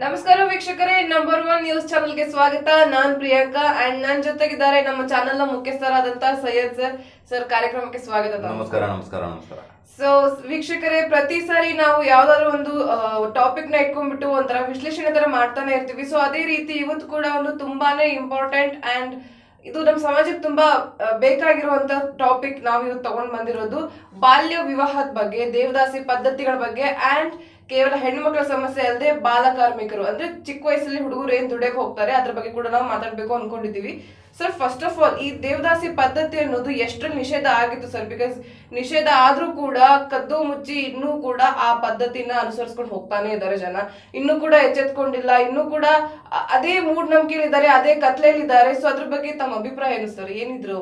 ನಮಸ್ಕಾರ ವೀಕ್ಷಕರೇ number one news ಚಾನೆಲ್ಗೆ ಸ್ವಾಗತ. ನಾನ್ ಪ್ರಿಯಾಂಕಾ ಅಂಡ್ ನನ್ ಜೊತೆಗಿದ್ದಾರೆ ನಮ್ಮ ಚಾನೆಲ್ನ ಮುಖ್ಯಸ್ಥರಾದಂತಹ ಸೈಯದ್ ಸರ್ ಸರ್ ಕಾರ್ಯಕ್ರಮಕ್ಕೆ ಸ್ವಾಗತ ನಮಸ್ಕಾರ ನಮಸ್ಕಾರ ನಮಸ್ಕಾರ. ಸೊ ವೀಕ್ಷಕರೇ ಪ್ರತಿ ಸಾರಿ ನಾವು ಯಾವ್ದಾದ್ರು ಒಂದು ಟಾಪಿಕ್ನ ಇಟ್ಕೊಂಡ್ಬಿಟ್ಟು ಒಂಥರ ವಿಶ್ಲೇಷಣೆ ತರ ಮಾಡ್ತಾನೆ ಇರ್ತೀವಿ. ಸೊ ಅದೇ ರೀತಿ ಇವತ್ತು ಕೂಡ ಒಂದು ತುಂಬಾನೇ ಇಂಪಾರ್ಟೆಂಟ್ ಅಂಡ್ ಇದು ನಮ್ಮ ಸಮಾಜಕ್ಕೆ ತುಂಬಾ ಬೇಕಾಗಿರುವಂತ ಟಾಪಿಕ್ ನಾವು ಇವತ್ತು ತಗೊಂಡ್ ಬಂದಿರೋದು ಬಾಲ್ಯ ವಿವಾಹದ ಬಗ್ಗೆ ದೇವದಾಸಿ ಪದ್ಧತಿಗಳ ಬಗ್ಗೆ ಅಂಡ್ ಕೇವಲ ಹೆಣ್ಮಕ್ಳ ಸಮಸ್ಯೆ ಅಲ್ಲದೆ ಬಾಲ ಕಾರ್ಮಿಕರು. ಅಂದ್ರೆ ಚಿಕ್ಕ ವಯಸ್ಸಲ್ಲಿ ಹುಡುಗರು ಏನ್ ದುಡಿಯಕ್ ಹೋಗ್ತಾರೆ, ಅದ್ರ ಬಗ್ಗೆ ಕೂಡ ನಾವು ಮಾತಾಡ್ಬೇಕು ಅನ್ಕೊಂಡಿದೀವಿ. ಸರ್ ಫಸ್ಟ್ ಆಫ್ ಆಲ್ ಈ ದೇವದಾಸಿ ಪದ್ಧತಿ ಅನ್ನೋದು ಎಷ್ಟರಲ್ಲಿ ನಿಷೇಧ ಆಗಿತ್ತು ಸರ್ ಬಿಕಾಸ್ ನಿಷೇಧ ಆದ್ರೂ ಕೂಡ, ಕದ್ದು ಮುಚ್ಚಿ ಇನ್ನೂ ಕೂಡ ಆ ಪದ್ಧತಿನ ಅನುಸರಿಸ್ಕೊಂಡು ಹೋಗ್ತಾನೆ ಇದ್ದಾರೆ ಜನ. ಇನ್ನೂ ಕೂಡ ಎಚ್ಚೆತ್ಕೊಂಡಿಲ್ಲ. ಇನ್ನೂ ಕೂಡ ಅದೇ ಮೂಢನಂಬಿಕೆಯಲ್ಲಿ ಇದ್ದಾರೆ ಅದೇ ಕತ್ಲೆಯಲ್ಲಿ ಇದ್ದಾರೆ ಸೊ ಅದ್ರ ಬಗ್ಗೆ ತಮ್ಮ ಅಭಿಪ್ರಾಯ ಏನು ಸರ್ ಏನಿದ್ರು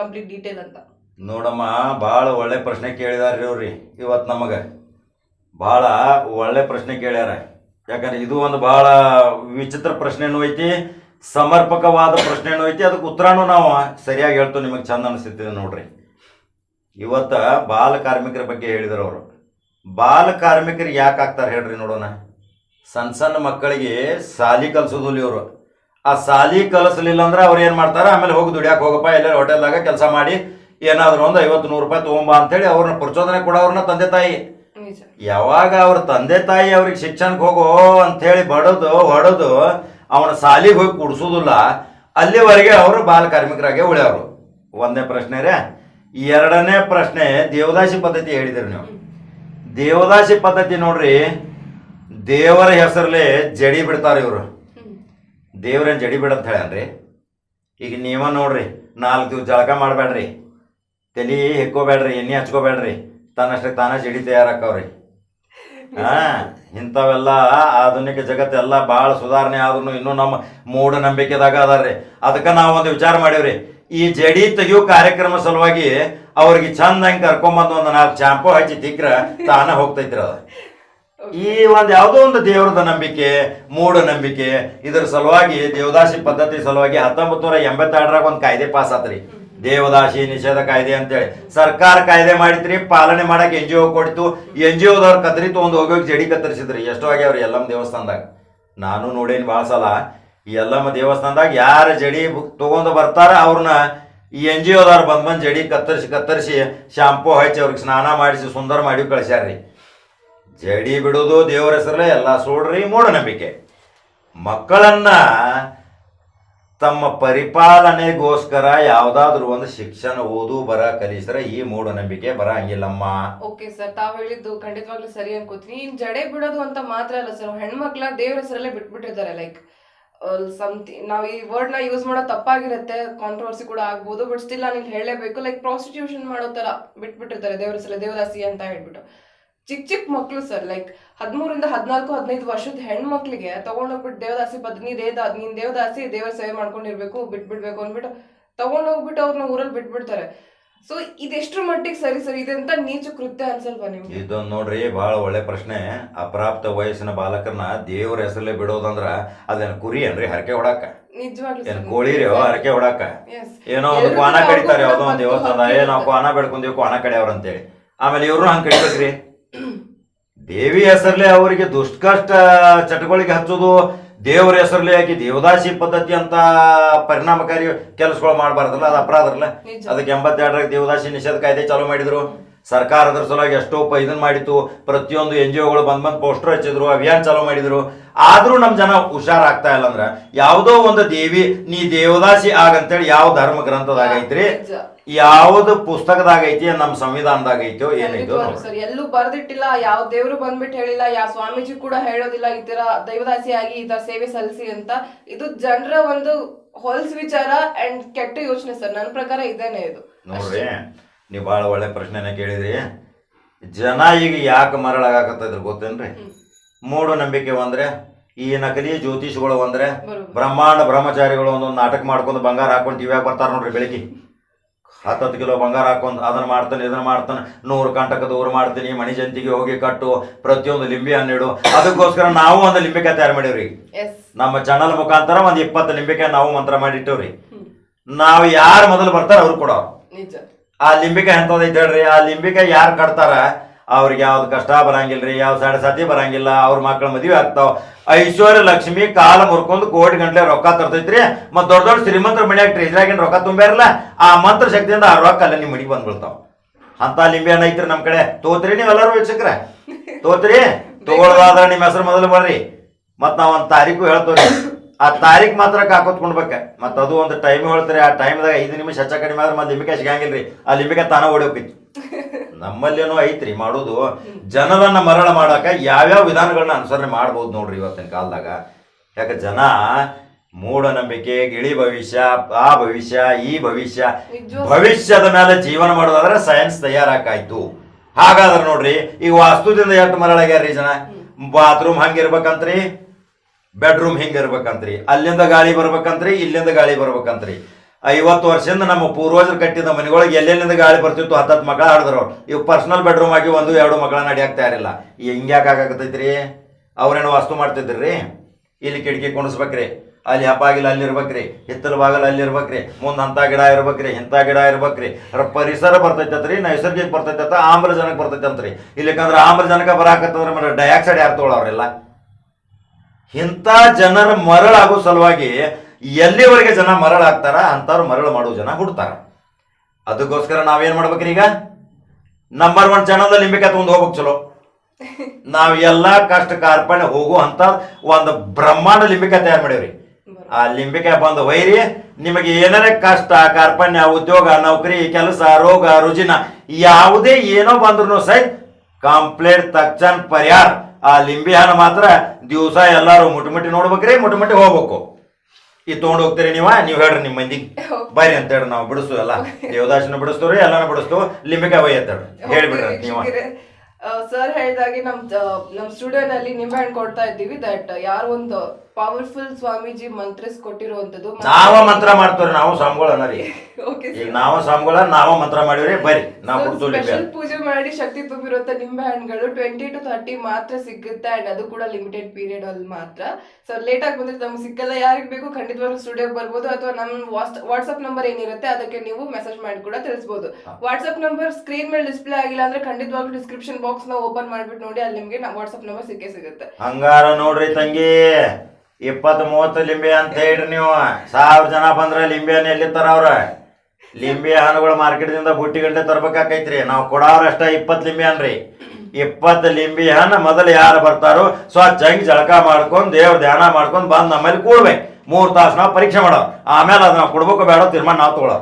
ಕಂಪ್ಲೀಟ್ ಡೀಟೇಲ್ ಅಂತ? ನೋಡಮ್ಮ, ಭಾಳ ಒಳ್ಳೆ ಪ್ರಶ್ನೆ ಕೇಳಿದಾರ್ರಿ ಅವ್ರಿ ಇವತ್ತು ನಮಗೆ. ಭಾಳ ಒಳ್ಳೆ ಪ್ರಶ್ನೆ ಕೇಳ್ಯಾರ. ಯಾಕಂದ್ರೆ ಇದು ಒಂದು ಭಾಳ ವಿಚಿತ್ರ ಪ್ರಶ್ನೆನೂ ಐತಿ, ಸಮರ್ಪಕವಾದ ಪ್ರಶ್ನೆನೂ ಐತಿ, ಅದಕ್ಕೆ ಉತ್ತರನೂ ನಾವು ಸರಿಯಾಗಿ ಹೇಳ್ತು ನಿಮಗೆ ಚಂದ ಅನಿಸ್ತಿದ್ದೀವಿ ನೋಡ್ರಿ. ಇವತ್ತ ಬಾಲ ಕಾರ್ಮಿಕರ ಬಗ್ಗೆ ಹೇಳಿದ್ರು ಅವರು. ಬಾಲ ಕಾರ್ಮಿಕರು ಯಾಕೆ ಆಗ್ತಾರೆ ಹೇಳ್ರಿ ನೋಡೋಣ. ಸಣ್ಣ ಸಣ್ಣ ಮಕ್ಕಳಿಗೆ ಸಾಲಿ ಕಲ್ಸೋದಿಲ್ಲ ಇವರು. ಆ ಸಾಲಿ ಕಲಿಸಲಿಲ್ಲ ಅಂದ್ರೆ ಅವ್ರು ಏನು ಮಾಡ್ತಾರೆ? ಆಮೇಲೆ ಹೋಗಿ ದುಡಿಯಾಕೆ ಹೋಗಪ್ಪ, ಎಲ್ಲರೂ ಹೋಟೆಲ್ದಾಗ ಕೆಲಸ ಮಾಡಿ ಏನಾದರೂ ಒಂದು ಐವತ್ತು ನೂರು ರೂಪಾಯಿ ತೊಗೊಂಬ ಅಂತೇಳಿ ಅವ್ರನ್ನ ಪ್ರಚೋದನೆ ಕೊಡೋರನ್ನ ತಂದೆ ತಾಯಿ. ಯಾವಾಗ ಅವ್ರ ತಂದೆ ತಾಯಿ ಅವ್ರಿಗೆ ಶಿಕ್ಷಣಕ್ಕೆ ಹೋಗೋ ಅಂಥೇಳಿ ಬಡದು, ಹೊಡೆದು ಅವನ ಸಾಲಿಗೆ ಹೋಗಿ ಕುಡಿಸೋದಿಲ್ಲ, ಅಲ್ಲಿವರೆಗೆ ಅವರು ಬಾಲ ಕಾರ್ಮಿಕರಾಗೆ ಉಳ್ಯವರು. ಒಂದನೇ ಪ್ರಶ್ನೆ ರೇ. ಎರಡನೇ ಪ್ರಶ್ನೆ, ದೇವದಾಸಿ ಪದ್ಧತಿ ಹೇಳಿದ್ರಿ ನೀವು. ದೇವದಾಸಿ ಪದ್ಧತಿ ನೋಡ್ರಿ, ದೇವರ ಹೆಸರಲ್ಲೇ ಜಡಿ ಬಿಡ್ತಾರೆ ಇವರು. ದೇವ್ರೇನು ಜಡಿ ಬಿಡಂತ ಹೇಳ್ಯಾನ್ರಿ? ಈಗ ನೀವ ನೋಡ್ರಿ, ನಾಲ್ಕು ದಿವಸ ಜಳಕ ಮಾಡಬೇಡ್ರಿ ತಲೆ ಹೆಕ್ಕೋಬೇಡ್ರಿ ಎಣ್ಣೆ ಹಚ್ಕೋಬೇಡ್ರಿ ತನ್ನಷ್ಟಕ್ಕೆ ತಾನೇ ಜಡಿ ತಯಾರಾಕವ್ರಿ ಹಾ ಇಂಥವೆಲ್ಲ ಆಧುನಿಕ ಜಗತ್ತೆಲ್ಲ ಭಾಳ ಸುಧಾರಣೆ ಆದ್ರೂ ಇನ್ನೂ ನಮ್ಮ ಮೂಢನಂಬಿಕೆದಾಗ ಅದಾರ್ರಿ. ಅದಕ್ಕೆ ನಾವು ಒಂದು ವಿಚಾರ ಮಾಡೀವ್ರಿ. ಈ ಜಡಿ ತೆಗಿಯೋ ಕಾರ್ಯಕ್ರಮ ಸಲುವಾಗಿ ಅವ್ರಿಗೆ ಚಂದ ಹಂಗೆ ಕರ್ಕೊಂಬಂದು ಒಂದು ನಾಲ್ಕು ಚಾಂಪು ಹಚ್ಚಿ ತಿಕ್ಕ್ರ ತಾನ ಹೋಗ್ತೈತ್ರಿ ಅದು ಈ ಒಂದು ಯಾವುದೋ ಒಂದು ದೇವರದ ನಂಬಿಕೆ ಮೂಢನಂಬಿಕೆ ಇದರ ಸಲುವಾಗಿ ದೇವದಾಸಿ ಪದ್ಧತಿ ಸಲುವಾಗಿ ಹತ್ತೊಂಬತ್ತು ನೂರ ಎಂಬತ್ತೆರಡರಾಗ ಒಂದು ಕಾಯ್ದೆ ಪಾಸ್ ಆತ್ರಿ ದೇವದಾಸಿ ನಿಷೇಧ ಕಾಯ್ದೆ ಅಂತೇಳಿ. ಸರ್ಕಾರ ಕಾಯ್ದೆ ಮಾಡಿತ್ರಿ ಪಾಲನೆ ಮಾಡಕ್ಕೆ ಎನ್ ಜಿ ಒ ಕೊಡ್ತು. ಎನ್ ಜಿ ಒದವ್ರು ಕತ್ರಿ ತೊಗೊಂಡು ಹೋಗೋಕೆ ಜಡಿ ಕತ್ತರಿಸಿದ್ರಿ. ಎಷ್ಟೋ ಆಗ್ಯಾವ್ರಿ ಎಲ್ಲಮ್ಮ ದೇವಸ್ಥಾನದಾಗ. ನಾನು ನೋಡೇನಿ ಭಾಳ ಸಲ ಈ ಎಲ್ಲಮ್ಮ ದೇವಸ್ಥಾನದಾಗ ಯಾರ ಜಡಿ ತೊಗೊಂಡು ಬರ್ತಾರ ಅವ್ರನ್ನ ಈ ಎನ್ ಜಿ ಒದವ್ರು ಬಂದ್ ಬಂದ್ ಜಡಿ ಕತ್ತರಿಸಿ ಕತ್ತರಿಸಿ ಶಾಂಪೂ ಹಚ್ಚಿ ಅವ್ರಿಗೆ ಸ್ನಾನ ಮಾಡಿಸಿ ಸುಂದರ ಮಾಡಿ ಕಳಿಸ್ಯಾರ್ರಿ. ಜಡಿ ಬಿಡೋದು ದೇವರ ಹೆಸರಲ್ಲೇ ಎಲ್ಲ ಸೋಡ್ರಿ ಮೂಢನಂಬಿಕೆ. ಮಕ್ಕಳನ್ನ ತಮ್ಮ ಪರಿಪಾಲನೆಗೋಸ್ಕರ ಯಾವ್ದಾದ್ರು ಒಂದು ಶಿಕ್ಷಣ ಓದು, ಬರ ಕಲಿಸಿದ್ರೆ ಈ ಮೂಢನಂಬಿಕೆ ಬರಂಗಿಲ್ಲಮ್ಮ. ಓಕೆ ಸರ್ ತಾವ್ ಹೇಳಿದ್ದು ಖಂಡಿತವಾಗ್ಲೂ ಸರಿ ಅನ್ಕೋತೀನಿ. ಇನ್ ಜಡೆ ಬಿಡೋದು ಅಂತ ಮಾತ್ರ ಅಲ್ಲ ಸರ್ ಹೆಣ್ಮಕ್ಳ ದೇವ್ರ ಹೆಸರಲ್ಲೇ ಬಿಟ್ಬಿಟ್ಟಿದ್ದಾರೆ ಲೈಕ್ ಸಮಥಿಂಗ್ ನಾವು ಈ ವರ್ಡ್ನ ಯೂಸ್ ಮಾಡೋ ತಪ್ಪಾಗಿರುತ್ತೆ. ಕಾಂಟ್ರವರ್ಸಿ ಕೂಡ ಆಗ್ಬೋದು ಬಟ್ ಸ್ಟಿಲ್ ನಾನು ಹೇಳಲೇಬೇಕು. ಲೈಕ್ ಪ್ರಾಸ್ಟಿಟ್ಯೂಷನ್ ಮಾಡೋ ತರ ಬಿಟ್ಬಿಟ್ಟಿರ್ತಾರೆ. ದೇವ್ರ ಹೆಸರಲ್ಲೇ ದೇವದಾಸಿ ಅಂತ ಹೇಳ್ಬಿಟ್ಟು. ಚಿಕ್ಕ ಚಿಕ್ಕ ಮಕ್ಳು ಸರ್ ಲೈಕ್ ಹದಿಮೂರಿಂದ ಹದಿನಾಲ್ಕು ಹದಿನೈದು ವರ್ಷದ ಹೆಣ್ಮಕ್ಳಿಗೆ ತಗೊಂಡೋಗ್ಬಿಟ್ಟು ದೇವದಾಸಿ ಪದ್ ನೀ ದೇದ ನೀನ್ ದೇವದಾಸಿ ದೇವರ ಸೇವೆ ಮಾಡ್ಕೊಂಡಿರ್ಬೇಕು ಬಿಟ್ಬಿಡ್ಬೇಕು ಅಂದ್ಬಿಟ್ಟು ತಗೊಂಡೋಗ್ಬಿಟ್ಟು ಅವ್ರನ್ನ ಊರಲ್ಲಿ ಬಿಟ್ಬಿಡ್ತಾರೆ. ಸೊ ಇದೆಷ್ಟು ಮಟ್ಟಿಗೆ ಸರಿ ಸರಿ ಇದಂತ ನೀಚ ಕೃತ್ಯ ಅನ್ಸಲ್ವಾ ನಿಮ್ಗೆ? ಇದೊಂದು ನೋಡ್ರಿ ಬಹಳ ಒಳ್ಳೆ ಪ್ರಶ್ನೆ. ಅಪ್ರಾಪ್ತ ವಯಸ್ಸಿನ ಬಾಲಕರನ್ನ ದೇವರ ಹೆಸರಲ್ಲೇ ಬಿಡೋದಂದ್ರ ಅದೇನು ಕುರಿ ಏನ್ರಿ ಹರಕೆ ಹೊಡಾಕ? ನಿಜವಾಗ್ಲೂ ಏನ್ ಕೋಳಿ ರೀ ಹರಕೆ ಹೊಡಾಕ? ಏನೋ ಒಂದು ಕ್ವಾನ ಕಡಿತಾರೆ ಕೂಡ ಯಾವ್ದೋ ಒಂದು ದೇವಸ್ಥಾನ ಏ ನಾವು. ಕ್ವಾನ ಬೆಳ್ಕೊಂಡೀವಿ ಕಡಿಯವ್ರ ಅಂತೇಳಿ ಆಮೇಲೆ ಇವ್ರು ಹಂಗೆ ಕಡಿಬೇಕ್ರಿ? ದೇವಿ ಹೆಸರಲ್ಲೇ ಅವರಿಗೆ ದುಷ್ಕಷ್ಟ ಚಟಗಳಿಗೆ ಹಚ್ಚೋದು ದೇವರ ಹೆಸರಲ್ಲೇ ಹಾಕಿ ದೇವದಾಸಿ ಪದ್ಧತಿ ಅಂತ ಪರಿಣಾಮಕಾರಿ ಕೆಲಸಗಳು ಮಾಡಬಾರ್ದಲ್ಲ ಅದು ಅಪರಾಧ ಅಲ್ಲ. ಅದಕ್ಕೆ ಎಂಬತ್ತೆರಡರಾಗ ದೇವದಾಸಿ ನಿಷೇಧ ಕಾಯ್ದೆ ಚಾಲೂ ಮಾಡಿದ್ರು. ಸರ್ಕಾರ ಅದ್ರ ಸಲುವಾಗಿ ಎಷ್ಟೋ ಪ ಇದನ್ನ ಮಾಡಿತ್ತು. ಪ್ರತಿಯೊಂದು ಎನ್ ಜಿ ಒಗಳು ಬಂದ್ ಬಂದ್ ಪೋಸ್ಟರ್ ಹಚ್ಚಿದ್ರು ಅಭಿಯಾನ ಚಾಲೂ ಮಾಡಿದ್ರು. ಆದ್ರೂ ನಮ್ ಜನ ಹುಷಾರಾಗ್ತಾ ಇಲ್ಲ ಅಂದ್ರ ಯಾವುದೋ ಒಂದು ದೇವಿ ನೀ ದೇವದಾಸಿ ಆಗಂತೇಳಿ ಯಾವ ಧರ್ಮ ಗ್ರಂಥದಾಗ ಐತ್ರಿ? ನಿಜ. ಯಾವ್ದು ಪುಸ್ತಕದಾಗ ಐತಿ ನಮ್ಮ ಸಂವಿಧಾನದಾಗ ಐತೋ ಏನೈತೋ ಸರ್. ಎಲ್ಲೂ ಬರ್ದಿಟ್ಟಿಲ್ಲ ಯಾವ ದೇವ್ರು ಬಂದ್ಬಿಟ್ಟು ಹೇಳಿಲ್ಲ ಯಾವ ಸ್ವಾಮೀಜಿ ಕೂಡ ಹೇಳೋದಿಲ್ಲ ಈ ತರ ದೈವದಾಸಿಯಾಗಿ ಈ ತರ ಸೇವೆ ಸಲ್ಲಿಸಿ ಅಂತ. ಇದು ಜನರ ಒಂದು ಹೊಲ್ಸ್ ವಿಚಾರ ಅಂಡ್ ಕೆಟ್ಟ ಯೋಚನೆ ಸರ್. ನನ್ನ ಪ್ರಕಾರ ಇದೇನೆ ಇದು. ನೋಡ್ರಿ ನೀವು ಬಹಳ ಒಳ್ಳೆ ಪ್ರಶ್ನೆನ ಕೇಳಿದ್ರಿ. ಜನ ಈಗ ಯಾಕೆ ಮರಳಾಗತ್ತದ್ರ ಗೊತ್ತೇನ್ರಿ? ಮೂಢನಂಬಿಕೆ ಒಂದ್ರೆ ಈ ನಕಲಿ ಜ್ಯೋತಿಷಿಗಳು ಬಂದ್ರೆ ಬ್ರಹ್ಮಾಂಡ ಬ್ರಹ್ಮಚಾರಿಗಳು ಒಂದೊಂದು ನಾಟಕ ಮಾಡ್ಕೊಂಡು ಬಂಗಾರ ಹಾಕೊಂಡು ಟಿವ್ಯಾಗ ಬರ್ತಾರ ನೋಡ್ರಿ ಬೆಳಿಗ್ಗೆ? ಹತ್ತತ್ತು ಕಿಲೋ ಬಂಗಾರ ಹಾಕೊಂಡು ಅದನ್ನ ಮಾಡ್ತಾನೆ ಇದನ್ನ ಮಾಡ್ತಾನೆ. ನೂರು ಕಂಟಕ ದೂರ ಮಾಡ್ತೀನಿ ಮಣಿ ಜಂತಿಗೆ ಹೋಗಿ ಕಟ್ಟು ಪ್ರತಿಯೊಂದು ಲಿಂಬೆ ಹನ್ನೆರಡು ಅದಕ್ಕೋಸ್ಕರ ನಾವು ಒಂದು ಲಿಂಬಿಕೆ ತಯಾರು ಮಾಡೀವ್ರಿ. ನಮ್ಮ ಚಾನಲ್ ಮುಖಾಂತರ ಒಂದು ಇಪ್ಪತ್ತು ಲಿಂಬಿಕೆ ನಾವು ಮಂತ್ರ ಮಾಡಿಟ್ಟವ್ರಿ. ನಾವು ಯಾರು ಮೊದಲು ಬರ್ತಾರ ಅವ್ರು ಕೊಡೋ. ಆ ಲಿಂಬಿಕಾಯಿ ಎಂತದೈತೆ ಹೇಳ್ರಿ? ಆ ಲಿಂಬಿಕಾಯಿ ಯಾರು ಕಟ್ತಾರ? ಅವ್ರಿಗೆ ಯಾವ್ದು ಕಷ್ಟ ಬರಂಗಿಲ್ರಿ ಯಾವ ಸಡೆ ಸತಿ ಬರಂಗಿಲ್ಲ, ಅವ್ರ ಮಕ್ಕಳ ಮದುವೆ ಆಗ್ತಾವ. ಐಶ್ವರ್ಯ ಲಕ್ಷ್ಮಿ ಕಾಲ ಮುರ್ಕೊಂಡು ಕೋಟಿ ಗಂಟ್ಲೆ ರೊಕ್ಕ ತರ್ತೈತ್ರಿ. ಮತ್ತೆ ದೊಡ್ಡ ದೊಡ್ಡ ಶ್ರೀಮಂತರ ಮನ್ಯಾಗ ಟ್ರೇಜ್ರಾಗಿನ ರೊಕ್ಕ ತುಂಬಿರಲ್ಲ ಆ ಮಂತ್ರ ಶಕ್ತಿಯಿಂದ ಆ ರೊಕ್ಕ ಅಲ್ಲ ನಿಮ್ಮ ಮಡಿ ಬಂದ್ಬಿಡ್ತಾವ. ಅಂತ ಲಿಂಬೆ ಹಣ್ಣು ಐತ್ರಿ ನಮ್ ಕಡೆ. ತೋತ್ರಿ ನೀವೆಲ್ಲರೂ ವೀಕ್ಷಕ್ರ. ತೋತ್ರಿ ತಗೊಳ್ಳೋದಾದ್ರ ನಿಮ್ಮ ಹೆಸರು ಮೊದಲು ಬರ್ರಿ ಮತ್ ನಾವು ಒಂದ್ ತಾರೀಕು ಹೇಳ್ತೇವ್ರಿ. ಆ ತಾರೀಕು ಮಾತ್ರ ಕಾಕೋತ್ಕೊಂಡ್ಬೇಕ ಮತ್ ಅದು ಒಂದು ಟೈಮ್ ಹೇಳ್ತಾರೆ ಆ ಟೈಮ್ದಾಗ ಐದು ನಿಮಿಷ ಹೆಚ್ಚ ಕಡಿಮೆ ಆದ್ರೆ ಮತ್ತೆ ಲಿಂಬಿಕಾಯಿ ಆ ಲಿಂಬಿಕಾಯಿ ತಾನ ಓಡೋಕೈತಿ ನಮ್ಮಲ್ಲೇನೋ ಐತ್ರಿ ಮಾಡೋದು. ಜನರನ್ನ ಮರಳ ಮಾಡಾಕ ಯಾವ್ಯಾವ ವಿಧಾನಗಳನ್ನ ಅನುಸರಣೆ ಮಾಡ್ಬೋದು ನೋಡ್ರಿ ಇವತ್ತಿನ ಕಾಲದಾಗ. ಯಾಕೆ ಜನ ಮೂಢನಂಬಿಕೆ ಗಿಳಿ ಭವಿಷ್ಯ ಆ ಭವಿಷ್ಯ ಈ ಭವಿಷ್ಯ ಭವಿಷ್ಯದ ಮೇಲೆ ಜೀವನ ಮಾಡೋದಾದ್ರೆ ಸೈನ್ಸ್ ತಯಾರಾಕಾಯ್ತು. ಹಾಗಾದ್ರೆ ನೋಡ್ರಿ ಈಗ ವಾಸ್ತುದಿಂದ ಎಷ್ಟು ಮರಳಾಗ್ಯಾರ್ರಿ ಜನ? ಬಾತ್ರೂಮ್ ಹಂಗಿರ್ಬೇಕಂತ್ರಿ ಬೆಡ್ರೂಮ್ ಹಿಂಗಿರ್ಬೇಕಂತ್ರಿ ಅಲ್ಲಿಂದ ಗಾಳಿ ಬರ್ಬೇಕಂತ್ರಿ ಇಲ್ಲಿಂದ ಗಾಳಿ ಬರ್ಬೇಕಂತ್ರಿ. ಐವತ್ತು ವರ್ಷದಿಂದ ನಮ್ಮ ಪೂರ್ವಜರು ಕಟ್ಟಿದ ಮನೆಗಳಿಗೆ ಎಲ್ಲೆಲ್ಲಿಂದ ಗಾಳಿ ಬರ್ತಿತ್ತು ಹತ್ತತ್ತು ಮಕ್ಕಳು ಆಡಿದ್ರು ಅವ್ರು. ಪರ್ಸ್ನಲ್ ಪರ್ಸನಲ್ ಬೆಡ್ರೂಮ್ ಆಗಿ ಒಂದು, ಎರಡು ಮಕ್ಕಳನ್ನ ನಡಿಯಾಕ್ತಾ ಇರಲಿಲ್ಲ. ಹಿಂಗ್ಯಾಕೆ ರೀ ಅವ್ರೇನು ವಾಸ್ತು ಮಾಡ್ತಿದ್ರಿ ಇಲ್ಲಿ ಕಿಟಕಿ ಕುಣಿಸ್ಬೇಕ್ರಿ. ಅಲ್ಲಿ ಹಬ್ಬಾಗಿಲ್ಲ ಅಲ್ಲಿ ಇರ್ಬೇಕ್ರಿ. ಹಿತ್ತಲ ಬಾಗಲ, ಅಲ್ಲಿ ಇರ್ಬೇಕ್ರಿ. ಮುಂದೆ ಅಂತ ಗಿಡ ಇರ್ಬೇಕ್ರಿ ಇಂಥ ಗಿಡ ಇರ್ಬೇಕ್ರಿ. ರ- ಪರಿಸರ ಬರ್ತೈತತ್ರಿ, ನೈಸರ್ಗಿಕ ಬರ್ತೈತತ್ತ ಆಮ್ಲಜನಕ ಬರ್ತೈತಂತ್ರಿ. ಇಲ್ಲಿಕಂದ್ರೆ ಆಮ್ಲಜನಕ ಬರಾಕತ್ತಂದ್ರೆ ಮೇಲೆ ಡೈಆಕ್ಸೈಡ್ ಯಾರು ತಗೊಳವ್ರೆಲ್ಲ? ಇಂಥ ಜನರ ಮರಳಾಗೋ ಸಲುವಾಗಿ ಎಲ್ಲಿವರೆಗೆ ಜನ ಮರಳಾಗ್ತಾರ ಅಂಥವ್ರು ಮರಳು ಮಾಡೋ ಜನ ಹುಡ್ತಾರ. ಅದಕ್ಕೋಸ್ಕರ ನಾವೇನ್ ಮಾಡ್ಬೇಕ್ರಿ ಈಗ? ನಂಬರ್ ಒನ್ ಚಾನಲ್ ಲಿಂಬಿಕಾಯಿ ತಗೊಂಡು ಹೋಗ್ಬೇಕು ಚಲೋ. ನಾವ್ ಎಲ್ಲಾ ಕಷ್ಟ ಕಾರ್ಪಣ್ಯ ಹೋಗು ಅಂತ ಒಂದು ಬ್ರಹ್ಮಾಂಡ ಲಿಂಬಿಕೆ ತಯಾರು ಮಾಡೇವ್ರಿ. ಆ ಲಿಂಬಿಕಾಯಿ ಬಂದ ವೈರಿ ನಿಮಗೆ ಏನಾರ ಕಷ್ಟ ಕಾರ್ಪಣ್ಯ ಉದ್ಯೋಗ ನೌಕರಿ ಕೆಲಸ ರೋಗ ರುಜಿನ ಯಾವುದೇ ಏನೋ ಬಂದ್ರು ಸಹಿತ ಕಂಪ್ಲೇಂಟ್ ತಕ್ಷಣ ಪರಿಹಾರ. ಆ ಲಿಂಬೆ ಹಣ್ಣು ಮಾತ್ರ ದಿವಸ ಎಲ್ಲಾರು ಮುಟ್ಟಿ ನೋಡ್ಬೇಕ್ರಿ ಮುಟ್ಟಿ ಹೋಗ್ಬೇಕು. ಈ ತಗೊಂಡ್ ಹೋಗ್ತೀರಿ ನೀವ? ನೀವ್ ಹೇಳ್ರಿ ನಿಮ್ ಮಂದಿಗೆ ಬರ್ರಿ ಅಂತ ಹೇಳಿ ನಾವು ಬಿಡಿಸ್ತು ಎಲ್ಲ. ದೇವದಾಸನ ಬಿಡಿಸ್ತೀವ್ರಿ ಎಲ್ಲಾನು ಬಿಡಿಸ್ತು. ಲಿಂಬಿಕಾಯಿ ಅಂತ ಹೇಳಿ ಹೇಳ್ಬಿಡ್ರಿ ನೀವ. ಸರ್ ಹೇಳಿದಾಗಿ ನಮ್ ನಮ್ ಸ್ಟುಡಿಯೋ ನಲ್ಲಿ ನಿಂಬೆ ಹಣ್ಣು ಕೊಡ್ತಾ ಇದ್ದೀವಿ ದಟ್ ಯಾರು ಒಂದು ಪವರ್ಫುಲ್ ಸ್ವಾಮೀಜಿ ಮಂತ್ರಸ್ ಕೊಟ್ಟಿರುವಂತದ್ದು ನಾವ ಮಂತ್ರ ಮಾಡ್ತೇವ್ರಿ ನಾವು ಅನ್ನರಿ ಓಕೆ ಈಗ ನಾವ ಸ್ವಾಮಿಗಳ ನಾವ ಮಂತ್ರ ಮಾಡಿವ್ರಿ ಬರ್ರಿ ನಾವು ಸ್ಪೆಷಲ್ ಪೂಜೆ ಮಾಡಿ ಶಕ್ತಿ ತುಂಬಿರುವಂತ ನಿಂಬೆ ಹಣ್ಣುಗಳು ಟ್ವೆಂಟಿ ಟು ಥರ್ಟಿ ಮಾತ್ರ ಸಿಗುತ್ತೆ ಅಂಡ್ ಅದು ಕೂಡ ಲಿಮಿಟೆಡ್ ಪೀರಿಯಡ್ ಅಲ್ಲಿ ಮಾತ್ರ. ಸೊ ಲೇಟ್ ಆಗಿ ಬಂದ್ರೆ ನಮ್ಗೆ ಸಿಕ್ಕಲ್ಲ ಯಾರಿಗೆ ಬೇಕು ಖಂಡಿತವಾಗ್ಲೂ ಸ್ಟುಡಿಯೋಗೆ ಬರ್ಬೋದು ಅಥವಾ ನಮ್ಮ ವಾಟ್ಸ್ಆಪ್ ನಂಬರ್ ಏನಿರುತ್ತೆ ಅದಕ್ಕೆ ನೀವು ಮೆಸೇಜ್ ಮಾಡಿ ಕೂಡ ತಿಳಿಸಬಹುದು ವಾಟ್ಸ್ಆಪ್ ನಂಬರ್ ಸ್ಕ್ರೀನ್ ಮೇಲೆ ಡಿಸ್ಪ್ಲೇ ಆಗಿಲ್ಲ ಅಂದ್ರೆ ಖಂಡಿತವಾಗ್ಲೂ ಡಿಸ್ಕ್ರಿಪ್ಷನ್ ಬಾಕ್ಸ್ನ ಓಪನ್ ಮಾಡ್ಬಿಟ್ಟು ನೋಡಿ ಅಲ್ಲಿ ನಿಮ್ಗೆ ವಾಟ್ಸ್ಆಪ್ ನಂಬರ್ ಸಿಕ್ಕೇ ಸಿಗುತ್ತೆ. ಹಂಗಾರ ನೋಡ್ರಿ ತಂಗಿ. ಇಪ್ಪತ್ ಮೂವತ್ತು ಲಿಂಬೆ ಅಂತ ಹೇಳ್ರಿ ನೀವು. ಸಾವಿರ ಜನ ಬಂದ್ರೆ ಲಿಂಬೆ ಹಣ್ಣು ಎಲ್ಲಿತ್ತಾರ ಅವ್ರ? ಲಿಂಬೆ ಹಣ್ಣುಗಳು ಮಾರ್ಕೆಟ್ದಿಂದ ಬುಟ್ಟಿ ಗಂಟೆ ತರ್ಬೇಕಾಕೈತ್ರಿ. ನಾವು ಕೊಡೋರಷ್ಟ ಇಪ್ಪತ್ ಲಿಂಬೆ ಹಣ್ಣ್ರಿ. ಇಪ್ಪತ್ತು ಲಿಂಬೆ ಹಣ್ಣು ಮೊದಲು ಯಾರು ಬರ್ತಾರೋ ಸ್ವಚ್ಛ ಹಂಗೆ ಜಳಕ ಮಾಡ್ಕೊಂಡು ದೇವ್ರ ಧ್ಯಾನ ಮಾಡ್ಕೊಂಡು ಬಂದು ನಮ್ಮಲ್ಲಿ ಕೂಡ್ಬೇಕು ಮೂರ್ ತಾಸು ನಾವು ಪರೀಕ್ಷೆ ಮಾಡೋ ಆಮೇಲೆ ಅದನ್ನ ಕೊಡ್ಬೇಕು ಬೇಡ ತೀರ್ಮಾನ ನಾವು ತಗೊಳ್ಳೋ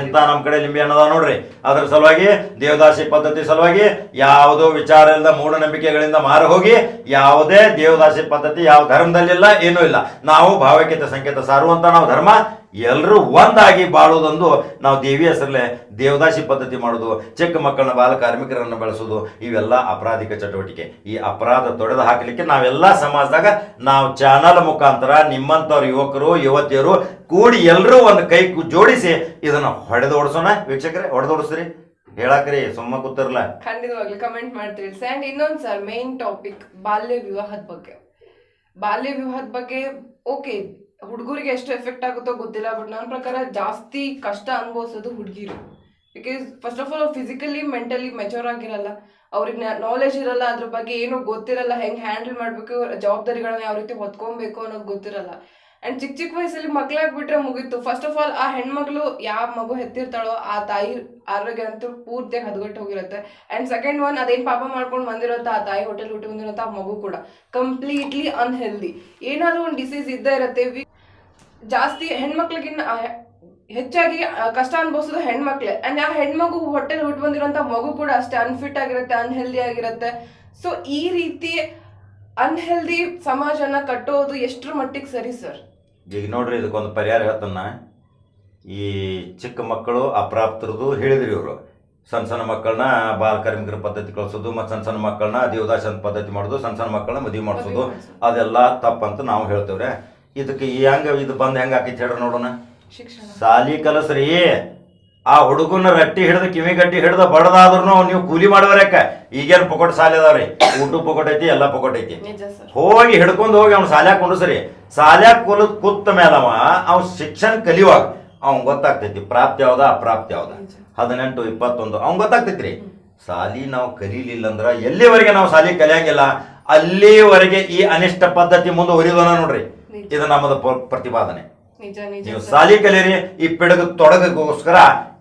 ಇಂಥ ನಮ್ಮ ಕಡೆ ಲಿಂಬೆ ಹಣ್ಣದ ನೋಡ್ರಿ. ಅದ್ರ ಸಲುವಾಗಿ ದೇವದಾಸಿ ಪದ್ಧತಿ ಸಲುವಾಗಿ ಯಾವುದೋ ವಿಚಾರ ಇಲ್ಲದ ಮೂಢನಂಬಿಕೆಗಳಿಂದ ಮಾರು ಹೋಗಿ ಯಾವುದೇ ದೇವದಾಸಿ ಪದ್ಧತಿ ಯಾವ ಧರ್ಮದಲ್ಲಿಲ್ಲ ಏನೂ ಇಲ್ಲ. ನಾವು ಭಾವೈಕ್ಯತೆ ಸಂಕೇತ ಸಾರುವಂತ ನಾವು ಧರ್ಮ ಎಲ್ಲರೂ ಒಂದಾಗಿ ಬಾಳೋದೊಂದು ನಾವು ದೇವಿ ಹೆಸರಲ್ಲೇ ದೇವದಾಸಿ ಪದ್ಧತಿ ಮಾಡೋದು, ಚಿಕ್ಕ ಮಕ್ಕಳನ್ನ ಬಾಲ ಕಾರ್ಮಿಕರನ್ನು ಬೆಳೆಸೋದು, ಇವೆಲ್ಲ ಅಪರಾಧಿಕ ಚಟುವಟಿಕೆ. ಈ ಅಪರಾಧ ತೊಡೆದು ಹಾಕಲಿಕ್ಕೆ ನಾವೆಲ್ಲ ಸಮಾಜದಾಗ ನಾವು ಚಾನಲ್ ಮುಖಾಂತರ ನಿಮ್ಮಂಥವ್ರ ಯುವಕರು, ಯುವತಿಯರು ಕೂಡಿ ಎಲ್ಲರೂ ಒಂದು ಕೈ ಜೋಡಿಸಿ ಇದನ್ನ ಹೊಡೆದು ಓಡಿಸೋಣ ವೀಕ್ಷಕರೇ, ಹೊಡೆದು ಓಡಿಸ್ರಿ. ಹೇಳಕ್ರಿ, ಸುಮ್ಮ ಕೂತಿರ್ಲ? ಖಂಡಿತವಾಗ್ಲಿ ಕಮೆಂಟ್ ಮಾಡ್ತೀರಿ ಸ್ಯಾಂಡ್ ಇನ್ನೊಂದ್ ಸರ್ ಮೇನ್ ಟಾಪಿಕ್ ಬಾಲ್ಯ ವಿವಾಹದ ಬಗ್ಗೆ. ಬಾಲ್ಯ ವಿವಾಹದ ಬಗ್ಗೆ ಓಕೆ ಹುಡುಗರಿಗೆ ಎಷ್ಟು ಎಫೆಕ್ಟ್ ಆಗುತ್ತೋ ಗೊತ್ತಿಲ್ಲ ಬಟ್ ನನ್ನ ಪ್ರಕಾರ ಜಾಸ್ತಿ ಕಷ್ಟ ಅನುಭವಿಸೋದು ಹುಡುಗಿರು. Because first of all physically mentally mature ಆಗಿರಲ್ಲ. ಅವ್ರಿಗೆ ನಾಲೆಜ್ ಇರಲ್ಲ, ಅದ್ರ ಬಗ್ಗೆ ಏನು ಗೊತ್ತಿರಲ್ಲ, ಹೆಂಗ್ ಹ್ಯಾಂಡಲ್ ಮಾಡಬೇಕು, ಜವಾಬ್ದಾರಿಗಳನ್ನ ಯಾವ ರೀತಿ ಹೊತ್ಕೊಬೇಕು ಅನ್ನೋದು ಗೊತ್ತಿರಲ್ಲ. ಅಂಡ್ ಚಿಕ್ಕ ಚಿಕ್ಕ ವಯಸ್ಸಲ್ಲಿ ಮಕ್ಕಳಾಗ್ಬಿಟ್ರೆ ಮುಗೀತು. ಫಸ್ಟ್ ಆಫ್ ಆಲ್ ಆ ಹೆಣ್ಮಗಳು ಯಾವ ಮಗು ಹೆತ್ತಿರ್ತಾಳೋ ಆ ತಾಯಿ ಆರೋಗ್ಯ ಅಂತೂ ಪೂರ್ತಿ ಹದಗೆಟ್ಟು ಹೋಗಿರುತ್ತೆ. ಅಂಡ್ ಸೆಕೆಂಡ್ ಒನ್ ಅದೇನು ಪಾಪ ಮಾಡ್ಕೊಂಡು ಬಂದಿರೋಂಥ ಆ ತಾಯಿ ಹೋಟೆಲ್ ಹುಟ್ಟಿ ಬಂದಿರುತ್ತೆ ಆ ಮಗು ಕೂಡ ಕಂಪ್ಲೀಟ್ಲಿ ಅನ್ಹೆಲ್ದಿ ಏನಾದರೂ ಒಂದು ಡಿಸೀಸ್ ಇದ್ದೇ ಇರುತ್ತೆ. ವಿ- ಜಾಸ್ತಿ ಹೆಣ್ಮಕ್ಳಿಗಿನ್ನ ಹೆಚ್ಚಾಗಿ ಕಷ್ಟ ಅನುಭವಿಸೋದು ಹೆಣ್ಮಕ್ಳೆ. ಅಂಡ್ ಆ ಹೆಣ್ಮಗು ಹೋಟೆಲ್ ಹುಟ್ಟು ಬಂದಿರೋಂಥ ಮಗು ಕೂಡ ಅಷ್ಟೇ ಅನ್ಫಿಟ್ ಆಗಿರುತ್ತೆ ಅನ್ಹೆಲ್ದಿ ಆಗಿರುತ್ತೆ. ಸೊ ಈ ರೀತಿ ಅನ್ಹೆಲ್ದಿ ಸಮಾಜನ ಕಟ್ಟೋದು ಎಷ್ಟರ ಮಟ್ಟಿಗೆ ಸರಿ ಸರ್? ಈಗ ನೋಡ್ರಿ ಇದಕ್ಕೊಂದು ಪರಿಹಾರ ಹೇಳ್ತಾನ ಈ ಚಿಕ್ಕ ಮಕ್ಕಳು ಅಪ್ರಾಪ್ತರದು ಹೇಳಿದ್ರಿ ಇವರು. ಸಣ್ಣ ಸಣ್ಣ ಮಕ್ಕಳನ್ನ ಬಾಲ ಕಾರ್ಮಿಕರ ಪದ್ಧತಿ ಕಳಿಸೋದು ಮತ್ತು ಸಣ್ಣ ಸಣ್ಣ ಮಕ್ಕಳನ್ನ ದೇವದಾಸನ ಪದ್ಧತಿ ಮಾಡೋದು ಸಣ್ಣ ಸಣ್ಣ ಮಕ್ಕಳನ್ನ ಮದುವೆ ಮಾಡಿಸೋದು ಅದೆಲ್ಲ ತಪ್ಪಂತ ನಾವು ಹೇಳ್ತೇವ್ರೆ. ಇದಕ್ಕೆ ಈ ಹಂಗ ಇದು ಬಂದು ಹೆಂಗೆ ಆಕೈತಿ ಹೇಳ್ರಿ ನೋಡೋಣ. ಶಾಲಿ ಕಲಸ್ರಿ. ಆ ಹುಡುಗನ ರಟ್ಟಿ ಹಿಡಿದು ಕಿವಿ ಗಟ್ಟಿ ಹಿಡಿದು ಬಡದಾದ್ರೂ ನೀವು ಕೂಲಿ ಮಾಡೋರಕ್ಕ ಈಗೇನು ಪೊಕೊಟ್ ಸಾಲೆ ಅದಾವ್ರಿ. ಊಟ ಪೊಕೊಟ್ ಐತಿ ಎಲ್ಲ ಪೊಕೊಟ್ ಐತಿ. ಹೋಗಿ ಹಿಡ್ಕೊಂಡು ಹೋಗಿ ಅವ್ನು ಸಾಲ್ಯಾಗ ಕುಂಡ್ರಸ್ರಿ. ಸಾಲ್ಯಾಗ ಕುಲದ್ ಕುತ್ತ ಮೇಲವ ಅವ್ನ ಶಿಕ್ಷಣ ಕಲಿಯುವಾಗ ಅವ್ನ್ ಗೊತ್ತಾಗ್ತೈತಿ ಪ್ರಾಪ್ತಿ ಯಾವ್ದ ಅಪ್ರಾಪ್ತಿ ಯಾವ್ದ. ಹದಿನೆಂಟು ಇಪ್ಪತ್ತೊಂದು ಅವ್ನ್ ಗೊತ್ತಾಗ್ತೈತ್ರಿ. ಸಾಲಿ ನಾವು ಕಲೀಲಿಲ್ಲ ಅಂದ್ರ ಎಲ್ಲಿವರೆಗೆ ನಾವು ಸಾಲಿ ಕಲಿಯಂಗಿಲ್ಲ ಅಲ್ಲಿವರೆಗೆ ಈ ಅನಿಷ್ಟ ಪದ್ಧತಿ ಮುಂದುವರಿಯೋಣ ನೋಡ್ರಿ. ಇದು ನಮ್ಮದು ಪ್ರತಿಪಾದನೆ. ನಿಜ ನಿಜ ನೀವು ಸರ್. ಸಾಲಿ ಕಲಿಯರಿ ಈ ಪಿಡಗ ತೊಡಗಗೋಸ್ಕರ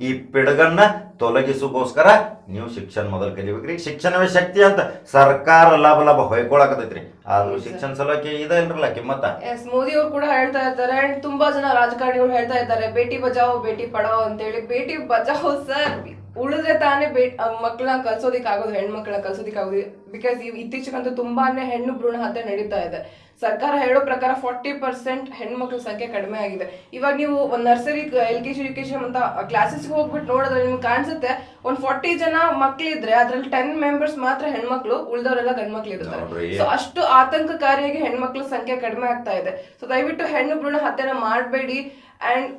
ಈ ಪಿಡಗನ್ನ ತೊಲಗಿಸೋಗೋಸ್ಕರ ನೀವು ಶಿಕ್ಷಣ ಮೊದಲು ಕಲಿಬೇಕ್ರಿ. ಶಿಕ್ಷಣವೇ ಶಕ್ತಿ ಅಂತ ಸರ್ಕಾರ ಲಾಭ ಲಾಭ ಹೊಯ್ಕೊಳಕತೈತ್ರಿ ಆದ್ರೂ ಶಿಕ್ಷಣ ಸಲಕ್ಕೆ ಇದ ಇಲ್ರಲ್ಲ ಕಿಮ್ಮತ್ತ? ಎಸ್ ಮೋದಿ ಅವರು ಕೂಡ ಹೇಳ್ತಾ ಇದ್ದಾರೆ. ಅಂಡ್ ತುಂಬಾ ಜನ ರಾಜಕಾರಣಿಗಳು ಹೇಳ್ತಾ ಇದ್ದಾರೆ ಬೇಟಿ ಬಚಾವೋ ಬೇಟಿ ಪಡಾವೋ ಅಂತ ಹೇಳಿ ಬೇಟಿ ಬಚಾವೋ ಸರ್ ಉಳಿದ್ರೆ ತಾನೇ ಬೇ ಮಕ್ಕಳನ್ನ ಕಲ್ಸೋದಿಕ್ ಆಗೋದು ಹೆಣ್ಮಕ್ಳನ್ನ ಕಲ್ಸೋದಿಕ್ ಆಗೋದು ಬಿಕಾಸ್ ಇತ್ತೀಚೆಗಂತೂ ತುಂಬಾನೇ ಹೆಣ್ಣು ಭ್ರೂಣ ಹತ್ಯೆ ನಡೀತಾ ಇದೆ. ಸರ್ಕಾರ ಹೇಳೋ ಪ್ರಕಾರ ಫಾರ್ಟಿ ಪರ್ಸೆಂಟ್ ಹೆಣ್ಮಕ್ಳ ಸಂಖ್ಯೆ ಕಡಿಮೆ ಆಗಿದೆ. ಇವಾಗ ನೀವು ಒಂದ್ nursery L K G U K G ಅಂತ ಕ್ಲಾಸಸ್ಗೆ ಹೋಗ್ಬಿಟ್ಟು ನೋಡಿದ್ರೆ ನಿಮ್ಗೆ ಕಾಣಿಸುತ್ತೆ ಒಂದ್ ಫಾರ್ಟಿ ಜನ ಮಕ್ಳಿದ್ರೆ ಅದ್ರಲ್ಲಿ ಟೆನ್ ಮೆಂಬರ್ಸ್ ಮಾತ್ರ ಹೆಣ್ಮಕ್ಳು ಉಳಿದವರೆಲ್ಲ ಗಂಡ್ಮಕ್ಳು ಇರ್ತಾರೆ. ಸೊ ಅಷ್ಟು ಆತಂಕಕಾರಿಯಾಗಿ ಹೆಣ್ಮಕ್ಳ ಸಂಖ್ಯೆ ಕಡಿಮೆ ಆಗ್ತಾ ಇದೆ. ಸೊ ದಯವಿಟ್ಟು ಹೆಣ್ಣು ಭ್ರೂಣ ಹತ್ಯೆನ ಮಾಡಬೇಡಿ. ಅಂಡ್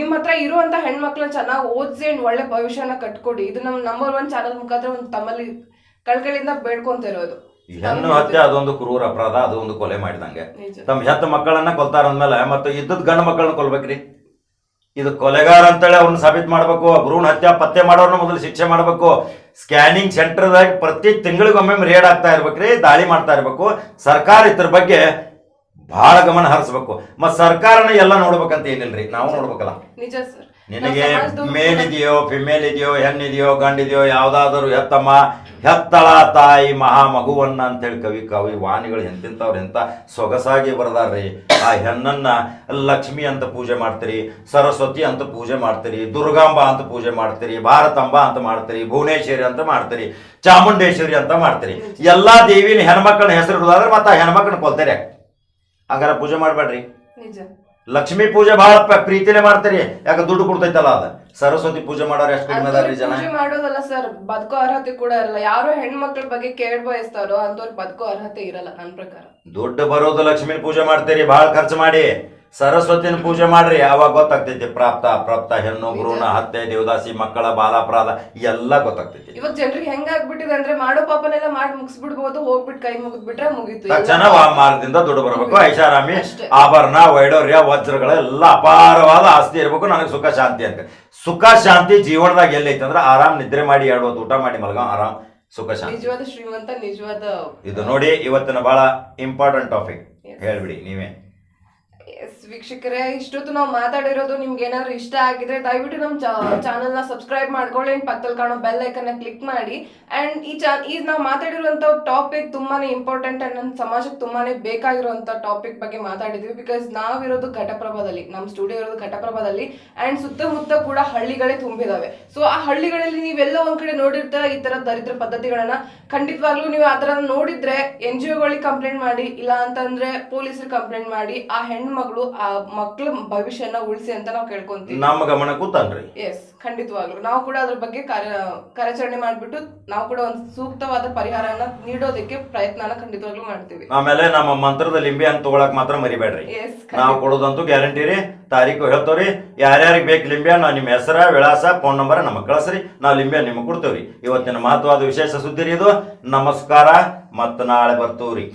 ನಿಮ್ಮ ಹತ್ರ ಇರುವಂತ ಹೆಣ್ಮಕ್ಳನ್ನ ಚೆನ್ನಾಗಿ ಓದಿಸಿ ಅಂಡ್ ಒಳ್ಳೆ ಭವಿಷ್ಯನ ಕಟ್ಕೊಡಿ. ಇದು ನಮ್ಮ ನಂಬರ್ ಒನ್ ಚಾನಲ್ ಮುಖಾಂತರ ಒಂದು ತಮ್ಮಲ್ಲಿ ಕಳ್ಕಳಿಂದ ಬೇಡ್ಕೊಂತ ಇರೋದು. ಈ ಹೆಣ್ಣು ಹತ್ಯೆ ಅದೊಂದು ಕ್ರೂರ ಅಪರಾಧ ಅದು ಒಂದು ಕೊಲೆ ಮಾಡಿದಂಗೆ. ತಮ್ಮ ಹೆತ್ತ ಮಕ್ಕಳನ್ನ ಕೊಲ್ತಾರ ಅಂದ್ಮೇಲೆ ಮತ್ತೆ ಇದ್ದದ್ ಗಂಡ ಮಕ್ಕಳನ್ನ ಕೊಲ್ಬೇಕ್ರಿ. ಇದು ಕೊಲೆಗಾರ ಅಂತೇಳಿ ಅವ್ರನ್ನ ಸಾಬೀತ್ ಮಾಡ್ಬೇಕು ಭ್ರೂಣ ಹತ್ಯೆ ಪತ್ತೆ ಮಾಡೋರ್ನ ಮೊದಲು ಶಿಕ್ಷೆ ಮಾಡ್ಬೇಕು. ಸ್ಕ್ಯಾನಿಂಗ್ ಸೆಂಟರ್ದಾಗ ಪ್ರತಿ ತಿಂಗಳಿಗೊಮ್ಮೆ ರೇಡ್ ಆಗ್ತಾ ಇರ್ಬೇಕ್ರಿ ದಾಳಿ ಮಾಡ್ತಾ ಇರ್ಬೇಕು. ಸರ್ಕಾರ ಇದ್ರ ಬಗ್ಗೆ ಬಹಳ ಗಮನ ಹರಿಸ್ಬೇಕು. ಮತ್ತೆ ಸರ್ಕಾರನ ಎಲ್ಲ ನೋಡ್ಬೇಕಂತ ಏನಿಲ್ರಿ? ನಾವು ನೋಡ್ಬೇಕಲ್ಲ. ನಿಜ ಸರ್. ನಿನಗೆ ಮೇಲ್ ಇದೆಯೋ ಫಿಮೇಲ್ ಇದೆಯೋ ಹೆಣ್ಣಿದೆಯೋ ಗಂಡಿದೆಯೋ ಯಾವ್ದಾದ್ರು ಹೆತ್ತಮ್ಮ ಹೆತ್ತಳ ತಾಯಿ ಮಹಾ ಮಗುವನ್ನ ಅಂತೇಳಿ ಕವಿ ಕವಿ ವಾಣಿಗಳು ಎಂತಿಂತವ್ರು ಎಂತ ಸೊಗಸಾಗಿ ಬರದಾರ್ರಿ. ಆ ಹೆಣ್ಣನ್ನ ಲಕ್ಷ್ಮಿ ಅಂತ ಪೂಜೆ ಮಾಡ್ತೀರಿ ಸರಸ್ವತಿ ಅಂತ ಪೂಜೆ ಮಾಡ್ತೀರಿ ದುರ್ಗಾಂಬ ಅಂತ ಪೂಜೆ ಮಾಡ್ತೀರಿ ಭಾರತಾಂಬ ಅಂತ ಮಾಡ್ತೀರಿ ಭುವನೇಶ್ವರಿ ಅಂತ ಮಾಡ್ತೀರಿ ಚಾಮುಂಡೇಶ್ವರಿ ಅಂತ ಮಾಡ್ತೀರಿ. ಎಲ್ಲಾ ದೇವಿನ ಹೆಣ್ಮಕ್ಳನ್ನ ಹೆಸರು ಇಡೋದಾದ್ರೆ ಮತ್ತೆ ಆ ಹೆಣ್ಮಕ್ಳನ್ನ ಕೊಲ್ತಾರೆ. ಹಂಗಾರ ಪೂಜೆ ಮಾಡಬೇಡ್ರಿ. ನಿಜ. ಲಕ್ಷ್ಮೀ ಪೂಜೆ ಬಹಳ ಪ್ರೀತಿನೇ ಮಾಡ್ತಾರೆ ಮಾಡ್ತೀರಿ. ಯಾಕೆ ದುಡ್ಡು ಕೊಡ್ತೈತಲ್ಲ ಅದ. ಸರಸ್ವತಿ ಪೂಜೆ ಮಾಡೋರು ಎಷ್ಟು ಕಡಿಮೆ ಅದಾರ ಜನ? ಪೂಜೆ ಮಾಡೋದಲ್ಲ ಸರ್ ಬದುಕೋ ಅರ್ಹತೆ ಕೂಡ ಇರಲ್ಲ. ಯಾರು ಹೆಣ್ಮಕ್ಳ ಬಗ್ಗೆ ಕೇಳ್ ಬಯಸ್ತಾರೋ ಅಂತವ್ರು ಬದುಕೋ ಅರ್ಹತೆ ಇರಲ್ಲ ನನ್ನ ಪ್ರಕಾರ. ದುಡ್ಡು ಬರೋದು ಲಕ್ಷ್ಮೀ ಪೂಜೆ ಮಾಡ್ತೀರಿ. ಬಹಳ ಖರ್ಚು ಮಾಡಿ. ಸರಸ್ವತಿನ ಪೂಜೆ ಮಾಡ್ರಿ ಅವಾಗ ಗೊತ್ತಾಗ್ತೈತಿ? ಪ್ರಾಪ್ತ ಅಪ್ರಾಪ್ತ ಹೆಣ್ಣು ಭ್ರೂಣ ಹತ್ಯೆ ದೇವದಾಸಿ ಮಕ್ಕಳ ಬಾಲಾಪರಾಧ ಎಲ್ಲ ಗೊತ್ತಾಗ್ತೈತಿ. ಇವಾಗ ಜನರಿಗೆ ಹೆಂಗಾಗ್ಬಿಟ್ಟಿದೆ ಅಂದ್ರೆ ಮಾಡೋ ಪಾಪನೆಲ್ಲ ಮಾಡಿ ಮುಗಿಸ್ಬಿಡ್ಬೋದು ಹೋಗ್ಬಿಟ್ಟು ಕೈ ಮುಗಿದ್ಬಿಟ್ರೆ ಮುಗೀತು. ತಕ್ಷಣ ಮಾರದಿಂದ ದುಡ್ಡು ಬರಬೇಕು. ಐಷಾರಾಮಿ. ಆಭರಣ ವೈಡೋರ್ಯ ವಜ್ರಗಳೆಲ್ಲ ಅಪಾರವಾದ ಆಸ್ತಿ ಇರಬೇಕು ನನಗೆ ಸುಖ ಶಾಂತಿ ಅಂತ. ಸುಖ ಶಾಂತಿ ಜೀವನದಾಗ ಎಲ್ಲೈತೆ ಅಂದ್ರೆ ಆರಾಮ್ ನಿದ್ರೆ ಮಾಡಿ ಎರಡು ಹೊತ್ತು ಊಟ ಮಾಡಿ ಮಲಗ ಆರಾಮ್ ಸುಖ ಶಾಂತಿ. ನಿಜವಾದ ಶ್ರೀಮಂತ ನಿಜವಾದ ಇದು ನೋಡಿ ಇವತ್ತಿನ ಬಹಳ ಇಂಪಾರ್ಟೆಂಟ್ ಟಾಪಿಕ್. ಹೇಳ್ಬಿಡಿ ನೀವೇ. ವೀಕ್ಷಕರೇ, ಇಷ್ಟೊತ್ತು ನಾವು ಮಾತಾಡಿರೋದು ನಿಮ್ಗೆ ಏನಾದ್ರು ಇಷ್ಟ ಆಗಿದ್ರೆ ದಯವಿಟ್ಟು ನಮ್ಮ ಚಾನಲ್ನ ಸಬ್ಸ್ಕ್ರೈಬ್ ಮಾಡ್ಕೊಳ್ಳಿ ಅಂಡ್ ಪಕ್ಕದಲ್ಲಿ ಕಾಣೋ ಬೆಲ್ ಐಕನ್ ಕ್ಲಿಕ್ ಮಾಡಿ. ಅಂಡ್ ಈ ಚಾನ್ ಈ ನಾವು ಮಾತಾಡಿರುವಂತ ಟಾಪಿಕ್ ತುಂಬಾನೇ ಇಂಪಾರ್ಟೆಂಟ್ ಅಂಡ್ ನನ್ನ ಸಮಾಜಕ್ಕೆ ತುಂಬಾನೇ ಬೇಕಾಗಿರುವಂತ ಟಾಪಿಕ್ ಬಗ್ಗೆ ಮಾತಾಡಿದ್ವಿ ಬಿಕಾಸ್ ನಾವಿರೋದು ಘಟಪ್ರಭಾದಲ್ಲಿ ನಮ್ಮ ಸ್ಟುಡಿಯೋ ಇರೋದು ಘಟಪ್ರಭಾದಲ್ಲಿ ಅಂಡ್ ಸುತ್ತಮುತ್ತ ಕೂಡ ಹಳ್ಳಿಗಳೇ ತುಂಬಿದಾವೆ. ಸೊ ಆ ಹಳ್ಳಿಗಳಲ್ಲಿ ನೀವೆಲ್ಲ ಒಂದ್ ಕಡೆ ನೋಡಿರ್ತಾರ ಈ ತರ ದರಿದ್ರ ಪದ್ಧತಿಗಳನ್ನ. ಖಂಡಿತವಾಗ್ಲೂ ನೀವು ಆ ತರ ನೋಡಿದ್ರೆ ಎನ್ ಜಿ ಒಗಳಿಗೆ ಕಂಪ್ಲೇಂಟ್ ಮಾಡಿ, ಇಲ್ಲ ಅಂತಂದ್ರೆ ಪೊಲೀಸರು ಕಂಪ್ಲೇಂಟ್ ಮಾಡಿ, ಆ ಹೆಣ್ಮಗಳು ಆ ಮಕ್ಳ ಭವಿಷ್ಯನ ಉಳಿಸಿ ಅಂತ ನಾವು ಕೇಳ್ಕೊಂತೀವಿ. ನಮ್ಮ ಗಮನಕ್ಕೂ ತನ್ರಿ ಎಸ್ ಖಂಡಿತವಾಗ್ಲು. ನಾವು ಕೂಡ ಅದ್ರ ಬಗ್ಗೆ ಕಾರ್ಯ ಕಾರ್ಯಾಚರಣೆ ಮಾಡ್ಬಿಟ್ಟು ನಾವು ಕೂಡ ಒಂದು ಸೂಕ್ತವಾದ ಪರಿಹಾರನ ನೀಡೋದಕ್ಕೆ ಪ್ರಯತ್ನನ ಖಂಡಿತವಾಗ್ಲೂ ಮಾಡ್ತೀವಿ. ಆಮೇಲೆ ನಮ್ಮ ಮಂತ್ರದ ಲಿಂಬೆ ಅಂತ ತಗೊಳಕ್ ಮಾತ್ರ ಮರಿಬೇಡ್ರಿ. ಎಸ್ ನಾವು ಕೊಡೋದಂತೂ ಗ್ಯಾರಂಟಿ ರೀ. ತಾರೀಕು ಹೇಳ್ತೇವ್ರಿ. ಯಾರ್ಯಾರಿಗೆ ಬೇಕು ಲಿಂಬೆ ನಾವು ನಿಮ್ಮ ಹೆಸರ ವಿಳಾಸ ಫೋನ್ ನಂಬರ್ ನಮಗೆ ಕಳಿಸ್ರಿ. ನಾವು ಲಿಂಬೆ ನಿಮಗೆ ಕೊಡ್ತೇವ್ರಿ. ಇವತ್ತಿನ ಮಹತ್ವವಾದ ವಿಶೇಷ ಸುದ್ದಿ ರೀ ಇದು. ನಮಸ್ಕಾರ ಮತ್ತು ನಾಳೆ ಬರ್ತೇವ್ರಿ.